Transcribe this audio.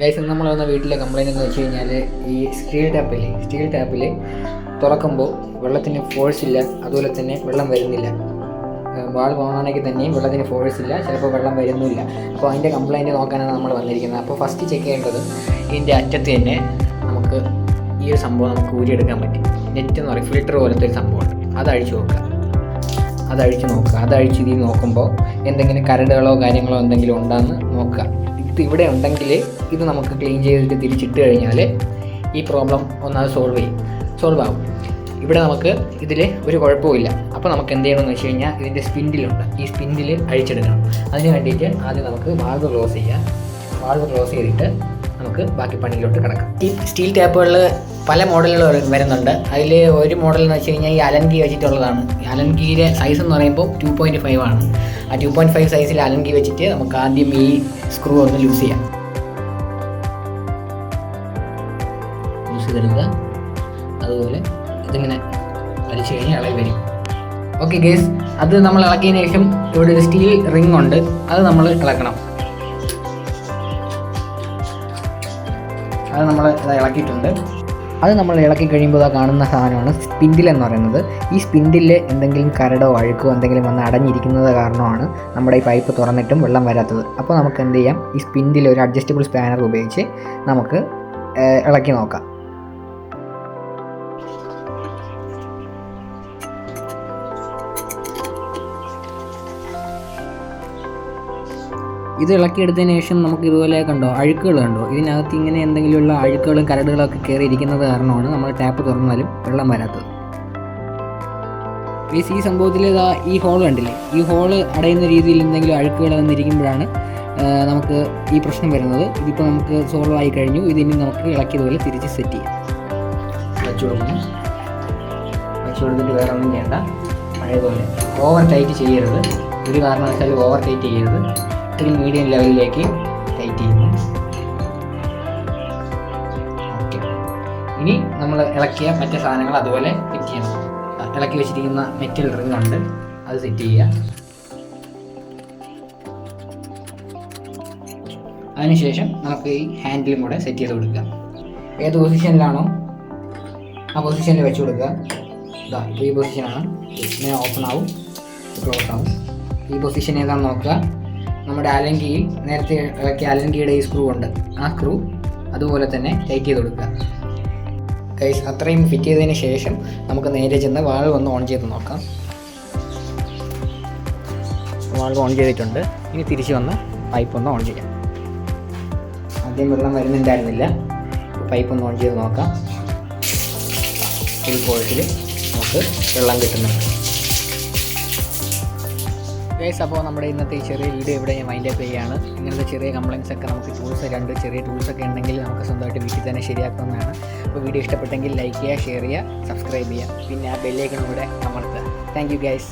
Guys നമ്മൾ വന്ന വീട്ടിലെ കംപ്ലൈന്റ് എന്ന് വെച്ച് കഴിഞ്ഞാൽ ഈ സ്റ്റീൽ ടാപ്പിൽ സ്റ്റീൽ ടാപ്പിൽ തുറക്കുമ്പോൾ വെള്ളത്തിന് ഫോഴ്സ് ഇല്ല അതുപോലെ തന്നെ വെള്ളം വരുന്നില്ല. വാൾ പോകണമെങ്കിൽ തന്നെയും വെള്ളത്തിന് ഫോഴ്സ് ഇല്ല ചിലപ്പോൾ വെള്ളം വരുന്നില്ല അപ്പോൾ അതിന്റെ കംപ്ലൈന്റ് നോക്കാനാണ് നമ്മൾ വന്നിരിക്കുന്നത്. അപ്പോൾ ഫസ്റ്റ് ചെക്ക് ചെയ്യേണ്ടത് ഇതിന്റെ അറ്റത്ത് തന്നെ നമുക്ക് ഈ ഒരു സംഭവം നമുക്ക് ഊരിയെടുക്കാൻ പറ്റും. നെറ്റ് എന്ന് പറയും ഫിൽറ്റർ പോലത്തെ ഒരു സംഭവമാണ് അത് അഴിച്ചു നോക്കുക. അത് അഴിച്ചു നോക്കുക. അത് അഴിച്ച് ഇതിൽ നോക്കുമ്പോൾ എന്തെങ്കിലും കരടുകളോ കാര്യങ്ങളോ എന്തെങ്കിലും ഉണ്ടെന്ന് നോക്കുക. ഇത് ഇവിടെ ഉണ്ടെങ്കിൽ ഇത് നമുക്ക് ക്ലീൻ ചെയ്തിട്ട് തിരിച്ചിട്ട് കഴിഞ്ഞാൽ ഈ പ്രോബ്ലം ഒന്നത് സോൾവ് ചെയ്യും. സോൾവ് ആവും. ഇവിടെ നമുക്ക് ഇതിൽ ഒരു കുഴപ്പമില്ല അപ്പോൾ നമുക്ക് എന്ത് ചെയ്യണമെന്ന് വെച്ച് കഴിഞ്ഞാൽ ഇതിന്റെ സ്പിൻഡിലുണ്ട് ഈ സ്പിൻഡിൽ അഴിച്ചെടുക്കണം അതിന് വേണ്ടിയിട്ട് ആദ്യം നമുക്ക് വാൾവ് ക്ലോസ് ചെയ്യാം. വാൾവ് ക്ലോസ് ചെയ്തിട്ട് നമുക്ക് ബാക്കി പണിയിലോട്ട് കിടക്കാം. ഈ സ്റ്റീൽ ടാപ്പുകളിൽ പല മോഡലുകൾ വരുന്നുണ്ട്. അതിൽ ഒരു മോഡൽ എന്ന് വെച്ച് കഴിഞ്ഞാൽ ഈ അലൻ കീ വെച്ചിട്ടുള്ളതാണ്. അലൻ കീയുടെ സൈസ് എന്ന് പറയുമ്പോൾ ടു പോയിന്റ് ഫൈവ് ആണ്. ആ ടു പോയിന്റ് ഫൈവ് സൈസിൽ അലൻ കീ വെച്ചിട്ട് നമുക്ക് ആദ്യം ഈ സ്ക്രൂ ഒന്ന് ലൂസ് ചെയ്യാം. ലൂസ് ചെയ്തെടുക്കുക. അതുപോലെ ഇതിങ്ങനെ വലിച്ചു കഴിഞ്ഞാൽ ഇളകി വരും. ഓക്കെ ഗേസ് അത് നമ്മൾ ഇളക്കിയതിന് ശേഷം ഇവിടെ ഒരു സ്റ്റീൽ റിംഗ് ഉണ്ട്. അത് നമ്മൾ ഇളക്കണം. അത് നമ്മൾ ഇളക്കിയിട്ടുണ്ട്. അത് നമ്മൾ ഇളക്കി കഴിയുമ്പോൾ ആ കാണുന്ന സാധനമാണ് സ്പിൻഡിൽ എന്ന് പറയുന്നത്. ഈ സ്പിൻഡിൽ എന്തെങ്കിലും കരടോ അഴുക്കോ എന്തെങ്കിലും വന്ന് അടഞ്ഞിരിക്കുന്നത് കാരണമാണ് നമ്മുടെ ഈ പൈപ്പ് തുറന്നിട്ടും വെള്ളം വരാത്തത്. അപ്പോൾ നമുക്ക് എന്ത് ചെയ്യാം? ഈ സ്പിൻഡിൽ ഒരു അഡ്ജസ്റ്റബിൾ സ്പാനർ ഉപയോഗിച്ച് നമുക്ക് ഇളക്കി നോക്കാം. ഇത് ഇളക്കിയെടുത്തതിന് ശേഷം നമുക്ക് ഇതുപോലെ കണ്ടോ അഴുക്കുകൾ കണ്ടോ? ഇതിനകത്ത് ഇങ്ങനെ എന്തെങ്കിലുമുള്ള അഴുക്കുകളും കരടുകളൊക്കെ കയറി കയറിയിരിക്കുന്നത് കാരണമാണ് നമ്മൾ ടാപ്പ് തുറന്നാലും വെള്ളം വരാത്തത്. മീൻസ് ഈ സംഭവത്തിൽ ഇതാ ഈ ഹോൾ കണ്ടില്ലേ? ഈ ഹോൾ അടയുന്ന രീതിയിൽ എന്തെങ്കിലും അഴുക്കുകൾ വന്നിരിക്കുമ്പോഴാണ് നമുക്ക് ഈ പ്രശ്നം വരുന്നത്. ഇതിപ്പോൾ നമുക്ക് സോൾവ് ആയി കഴിഞ്ഞു. ഇതിനി നമുക്ക് ഇളക്കിയതുപോലെ തിരിച്ച് സെറ്റ് ചെയ്യാം. വച്ചു വേറെ ഒന്നും ചെയ്യണ്ട. അതേപോലെ ഓവർ ടൈറ്റ് ചെയ്യരുത്. ഒരു കാരണവശാലും ഓവർ ടൈറ്റ് ചെയ്യരുത്. ഇത്തിരി മീഡിയം ലെവലിലേക്ക് ടൈറ്റ് ചെയ്യുന്നു. ഓക്കെ ഇനി നമ്മൾ ഇളക്കിയ മറ്റേ സാധനങ്ങൾ അതുപോലെ ഫിറ്റ് ചെയ്യണം. ഇളക്കി വെച്ചിരിക്കുന്ന മെറ്റൽ റിംഗ് ഉണ്ട്. അത് സെറ്റ് ചെയ്യുക. അതിനുശേഷം നമുക്ക് ഈ ഹാൻഡിലും കൂടെ സെറ്റ് ചെയ്ത് കൊടുക്കുക. ഏത് പൊസിഷനിലാണോ ആ പൊസിഷനിൽ വെച്ച് കൊടുക്കുക. ഇതാ ഇപ്പോൾ ഈ പൊസിഷനാണ് ഇങ്ങനെ ഓപ്പൺ ആവും. ക്ലോസ് ആവും. ഈ പൊസിഷൻ ഏതാണെന്ന് നോക്കുക. നമ്മുടെ അലങ്കിയിൽ നേരത്തെ ഇളക്കിയ അലങ്കിയുടെ ഈ സ്ക്രൂ ഉണ്ട്. ആ സ്ക്രൂ അതുപോലെ തന്നെ ടൈറ്റ് ചെയ്ത് കൊടുക്കുക. കൈസ് അത്രയും ഫിറ്റ് ചെയ്തതിന് ശേഷം നമുക്ക് നേരെ ചെന്ന് വാൾവ് ഒന്ന് ഓൺ ചെയ്ത് നോക്കാം. വാൾവ് ഓൺ ചെയ്തിട്ടുണ്ട്. ഇനി തിരിച്ച് വന്ന് പൈപ്പ് ഒന്ന് ഓൺ ചെയ്യാം. ആദ്യം വെള്ളം വരുന്നുണ്ടായിരുന്നില്ല. പൈപ്പ് ഒന്ന് ഓൺ ചെയ്ത് നോക്കാം. ഫുൾ ഫോഴ്സിൽ നമുക്ക് വെള്ളം കിട്ടുന്നുണ്ട്. ഗൈസ് അപ്പോൾ നമ്മുടെ ഇന്നത്തെ ഈ ചെറിയ വീഡിയോ ഇവിടെ ഞാൻ മൈൻഡ് അപ്പ് ചെയ്യുകയാണ്. ഇങ്ങനത്തെ ചെറിയ കംപ്ലയിൻസ് ഒക്കെ നമുക്ക് ടൂൾസ് രണ്ട് ചെറിയ ടൂൾസ് ഒക്കെ ഉണ്ടെങ്കിൽ നമുക്ക് സ്വന്തമായിട്ട് വീട്ടിൽ തന്നെ ശരിയാക്കുന്നതാണ് അപ്പോൾ വീഡിയോ ഇഷ്ടപ്പെട്ടെങ്കിൽ ലൈക്ക് ചെയ്യുക ഷെയർ ചെയ്യുക സബ്സ്ക്രൈബ് ചെയ്യുക. പിന്നെ ആ ബെല്ലേക്കണം കൂടെ അമർത്തുക. Thank you guys